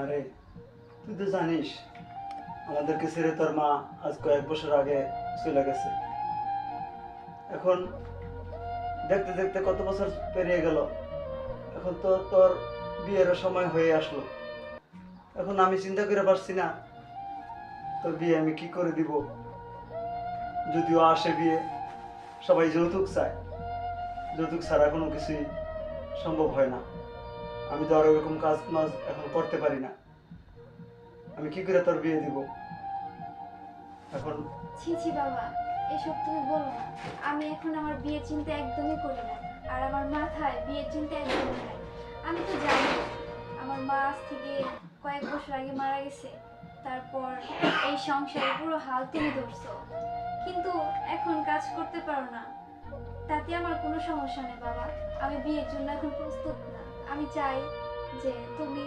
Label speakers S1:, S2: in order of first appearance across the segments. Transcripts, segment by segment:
S1: আরে, তুই তো জানিস, আমাদেরকে ছেড়ে তোর মা আজ কয়েক বছর আগে চলে গেছে। এখন দেখতে দেখতে কত বছর পেরিয়ে গেল, এখন তো তোর সময় হয়ে আসলো। এখন আমি চিন্তা করে পারছি না, তোর বিয়ে আমি কি করে দিব? যদিও আসে বিয়ে, সবাই যৌতুক চায়। যৌতুক ছাড়া কোনো কিছুই সম্ভব হয় না। আমি তো আর ওরকম কাজ মাজ এখন করতে পারি না। আমি কি করে তোর বিয়ে দিব? এখন
S2: ছি ছি বাবা, এসব তুমি বলো না। আমি এখন আমার বিয়ের চিন্তা একদমই করি না, আর আমার মাথায় বিয়ের চিন্তা একদমই নাই। আমি তো জানি, আমার মা আজ থেকে কয়েক বছর আগে মারা গেছে। তারপর এই সংসারে পুরো হাল তুমি ধরছো। কিন্তু এখন কাজ করতে পারো না। তাতে আমার কোনো সমস্যা নেই বাবা। আমি বিয়ের জন্য এখন প্রস্তুত না। আমি চাই যে তুমি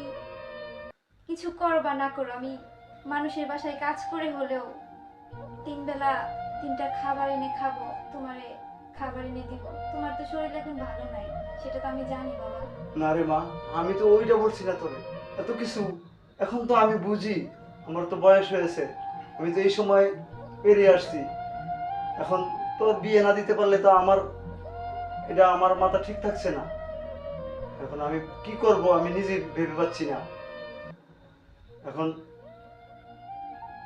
S2: কিছু করো বা না করো। আমি মানুষের বাসায় কাজ করে হলেও তিন বেলা তিনটা খাবার এনে খাব, তোমারে খাবার এনে দিব। তোমার তো শরীর এখন ভালো নাই, সেটা তো আমি জানি, বাবা।
S1: না রে মা, আমি তো ওইটা বলছি না তোরে। এত কিছু, এখন তো আমি বুঝি, আমার তো বয়স হয়েছে। আমি তো এই সময় পেরিয়ে আসছি। এখন তোর বিয়ে না দিতে পারলে তো আমার, এটা আমার মাথা ঠিক থাকছে না। এখন আমি কি করব আমি নিজে ভেবে পাচ্ছি না। এখন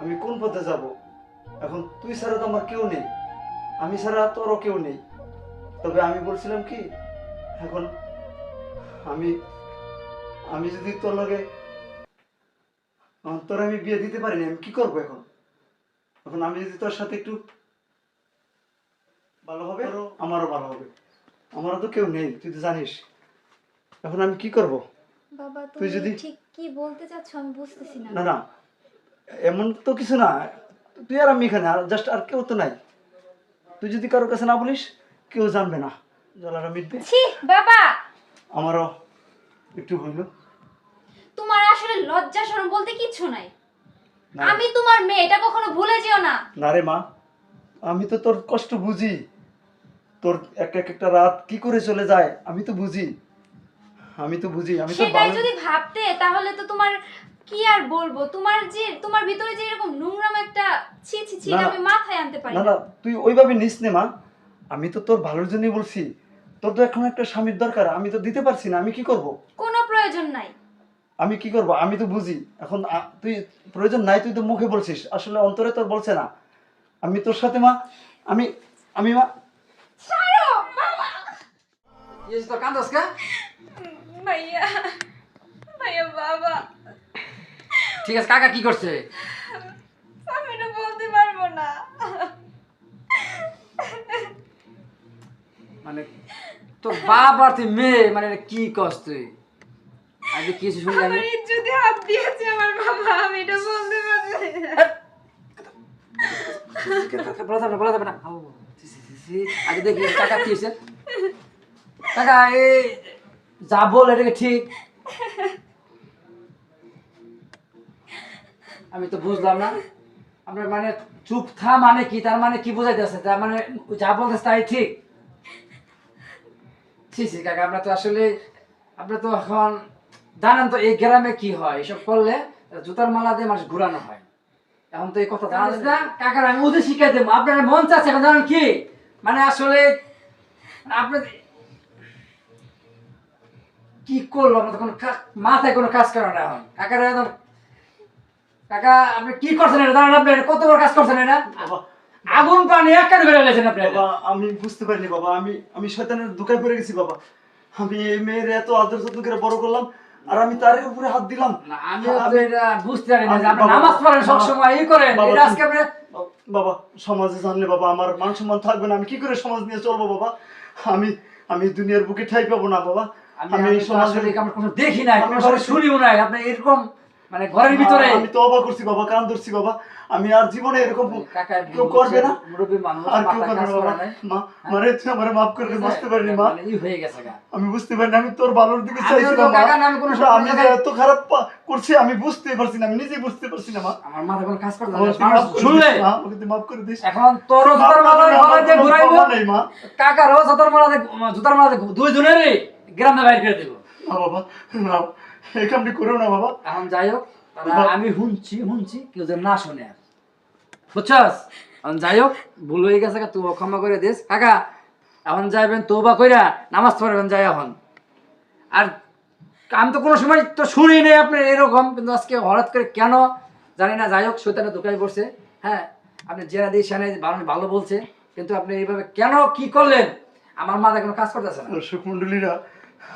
S1: আমি কোন পথে যাব? এখন তুই ছাড়া তো আমার কেউ নেই। আমি ছাড়া তোরও কেউ নেই। তবে আমি বলছিলাম কি এখন আমি আমি যদি তোর লগে তোর আমি বিয়ে দিতে পারিনি আমি কি করব এখন? এখন আমি যদি তোর সাথে একটু ভালো হবে আমারও ভালো হবে। আমারও তো কেউ নেই তুই তো জানিস। এখন আমি কি করব?
S2: বাবা
S1: তুই
S2: তুমি
S1: যদি-
S2: ঠিক কি বলতে চাচ্ছ আমি বুঝতেছি না।
S1: না না। এমন তো কিছু না। তুই আর আমি এখানে আর জাস্ট আর কেউ তো নাই। তুই যদি কারোর কাছে না বলিস কেউ জানবে না। জ্বালাটা মিটবে।
S2: ছি বাবা!
S1: আমারও একটু হইল।
S2: তোমার আসলে লজ্জা শরম বলতে কিচ্ছু নাই। আমি তোমার মেয়ে এটা কখনো ভুলে যেও না।
S1: না রে মা আমি তো তোর কষ্ট বুঝি। তোর এক একটা রাত কি করে চলে যায় আমি তো বুঝি। আমি তো বুঝি আমি তো
S2: সেটাই
S1: ভালো-
S2: যদি ভাবতে তাহলে তো তোমার কি আর বলব? তোমার যে তোমার ভিতরে যে এরকম নোংরাম একটা ছি ছি ছি। আমি মাথায় আনতে পারি
S1: না
S2: না।
S1: না তুই ওইভাবে নিস নে মা। আমি তো তোর ভালোর জন্যই বলছি। তোর তো এখন একটা স্বামীর দরকার আমি তো দিতে পারছি না আমি কি করব?
S2: কোনো প্রয়োজন নাই।
S1: আমি কি করব? আমি তো বুঝি। এখন তুই প্রয়োজন নাই তুই তো মুখে বলছিস। আসলে অন্তরে তোর বলছে না। আমি তোর সাথে মা আমি আমি মা
S2: ছাড়ো বাবা!
S3: ইয়ে তো কান্দস কা?
S2: ভাইয়া ভাইয়া বাবা।
S3: ঠিক আছে কাকা কি করছে?
S2: আমি এটা বলতে পারব না।
S3: মানে তোর বাপ আর তুই মেয়ে মানে কি কস তুই? কি কিছু শুনলি আমি
S2: ইজ্জতে হাত দিয়েছে আমার বাবা আমি এটা বলতে পারছি
S3: বলা যাবে না বলা যাবে না। আউ, ছি, ছি, ছি, ছি। আগে দেখি কাকা কি হয়েছে? কাকা এই যা বল এটাকে ঠিক? আমি তো বুঝলাম না। আপনার মানে চুপ থা মানে কি? তার মানে কি বোঝাইতেছে তার মানে যা বলতেছে তাই ঠিক? ছি কাকা আমরা তো আসলে আমরা তো এখন জানেন তো এই গ্রামে কি হয়? এসব করলে জুতার মালা দিয়ে মানুষ ঘুরানো হয়। এখন তো এই কথা জানিস না কাকার আমি ওদের শিখাই দেবো। আপনার মন চাচ্ছে এখন জানেন কি? মানে আসলে আপনি কি করল আপনার তো কোনো মাথায় কোনো কাজ করে না এখন। কাকার একদম কাকা আপনি কি করছেন এটা জানেন আপনি? কত বড় কাজ করছেন এটা? আগুন পানি এক কাজ বেড়ে গেছেন আপনি
S1: বাবা আমি বুঝতে পারিনি বাবা। আমি আমি শয়তানের দুকায় পড়ে গেছি বাবা। আমি এই মেয়ের এত আদর যত্ন করে বড় করলাম আর আমি তার উপরে হাত দিলাম।
S3: না আমিও তো এটা বুঝতে পারি না আপনি
S1: বাবা-
S3: নামাজ পড়েন সবসময় ই করেন। এটা আজকে আপনি
S1: বাবা সমাজে জানলে বাবা আমার মান সম্মান থাকবে না। আমি কি করে সমাজ নিয়ে চলবো বাবা? আমি আমি দুনিয়ার বুকে ঠাই পাবো না বাবা।
S3: আমি
S1: আমি এই
S3: আমি তো
S1: সমাজে
S3: আসলে আমরা কোনো দেখি নাই কোনো শুনিও নাই। আপনি এরকম মানে ঘরের ভিতরে
S1: আমি তো অবাক করছি বাবা কান ধরছি বাবা। আমি আর জীবনে এরকম কেউ করবে না।
S3: মুরব্বী মানুষ
S1: আর কেউ করবে
S3: কাজ
S1: না
S3: করে
S1: বাবা মা মারে তুই মাফ করে দে বুঝতে পারিনি মা।
S3: মানে হয়ে গেছে
S1: আমি বুঝতে পারিনি আমি তোর ভালোর দিকে চাইছিলাম মা।
S3: কাকা
S1: আমি যে এত খারাপ করছি আমি বুঝতে পারছি না আমি নিজেই বুঝতে পারছি না মা।
S3: আমার মাথা কোনো কাজ করতে না
S1: মাফ করে
S3: শুনলে?
S1: দিস, আমাকে তুই মাফ করে দিস।
S3: এখন তোর জুতার মালা
S1: আমার
S3: দিয়ে ঘুরাইবো। জুতার মালা জুতার মালা দুই জনেরই গ্রামে বাইর করে দেবো।
S1: না বাবা না। এই কামটি করো না বাবা?
S3: এখন যাই হোক আমি শুনছি শুনছি কেউ যেন না শুনে আর। বুঝছস? এখন যাই হোক ভুল হয়ে গেছে তুই ক্ষমা করে দিস। কাকা এখন যাইবেন তোবা কইরা নামাজ পড়বেন যাই এখন। আর আমি তো কোনো সময় তো শুনি নাই আপনার এরকম কিন্তু আজকে হঠাৎ করে কেন? জানি না যাই হোক শৈতানে দোকায় পড়ছে। হ্যাঁ আপনি জেরা দিয়ে সেনে ভালো ভালো বলছে কিন্তু আপনি এইভাবে কেন কি করলেন? আমার মাথা কোনো কাজ করতেছে না।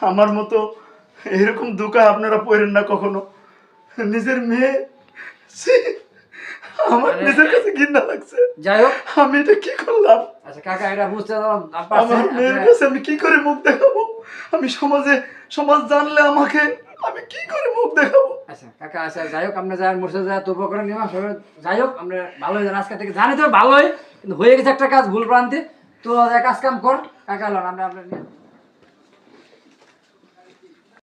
S1: আমার মতো এরকম দোকায় আপনারা পড়েন না কখনো। নিজের মেয়ে আমার নিজের কাছে ঘৃণা লাগছে।
S3: যাই হোক।
S1: আমি এটা কি করলাম?
S3: আচ্ছা কাকা এটা বুঝতে
S1: আমার মেয়ের কাছে আমি কি করে মুখ দেখাবো? আমি সমাজে সমাজ জানলে আমাকে আমি কি করে মুখ দেখাবো?
S3: আচ্ছা কাকা আচ্ছা যাই হোক আমরা যাই মুর্শিদ যাই তোর করে নিলাম সবাই যাই হোক আমরা ভালো হয়ে আজকে থেকে জানি তো ভালোই কিন্তু হয়ে গেছে একটা কাজ ভুল প্রান্তে। তো এক কাজ কাম কর কাকা আমরা